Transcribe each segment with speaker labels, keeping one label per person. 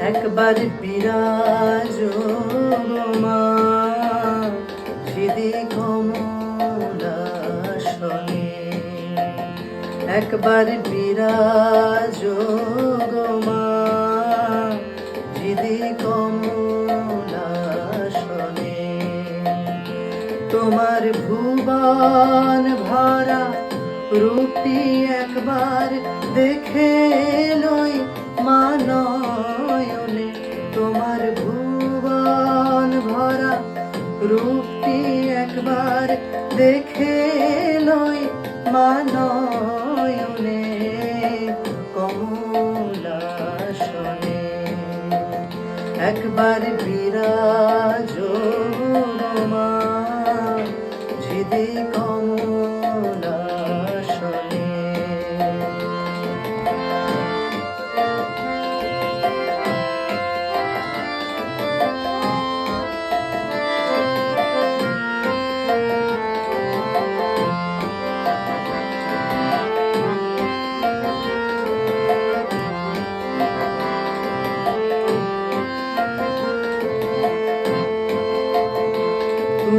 Speaker 1: একবার বিরাজ মা হৃদি কমলাসনে। একবার বিরাজ মা হৃদি কমলাসনে। তোমার ভুবন ভরা রূপটি একবার দেখে লই মানয়নে তোমার ভুবন ভরা। রূপটি একবার দেখে লই মানয়নে কমলাসনে। একবার বিরাজ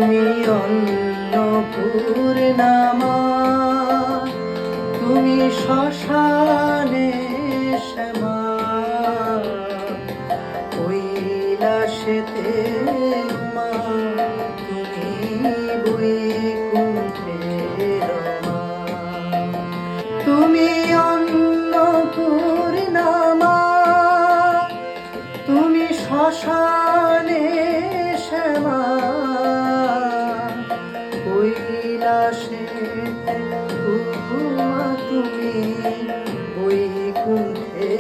Speaker 1: তুমি অন্নপূর্ণামা তুমি শ্মশানে শ্যামা। কৈলাসেতে মা তুমি তুমি অন্নপূর্ণামা তুমি শ্মশানে তুমি বৈকুণ্ঠে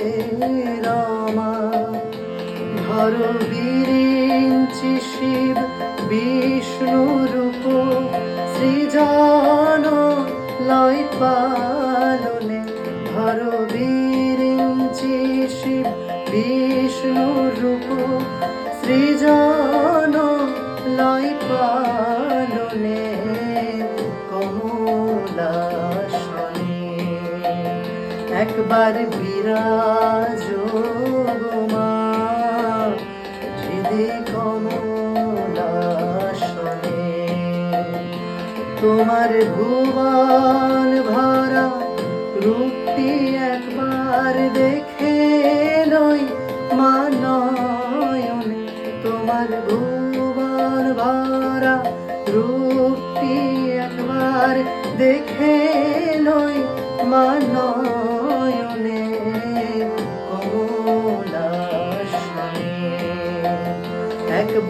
Speaker 1: রমা ধর শিব বিষ্ণু রূপ সৃজন লয় পালনে ধর শিব, বিষ্ণু রূপ, সৃজন লয় পালনে। একবার বিরাজ মা হৃদি তোমার ভুবন ভরা রূপটি একবার দেখে লই মানয়নে। তোমার ভুবন ভরা রূপটি একবার দেখে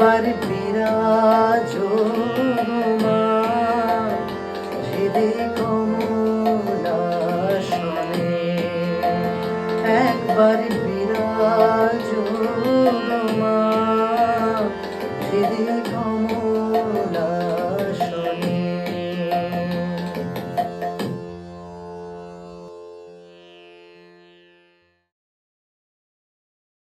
Speaker 1: একবার বিরাজ মা হৃদি কমলাসনে একবার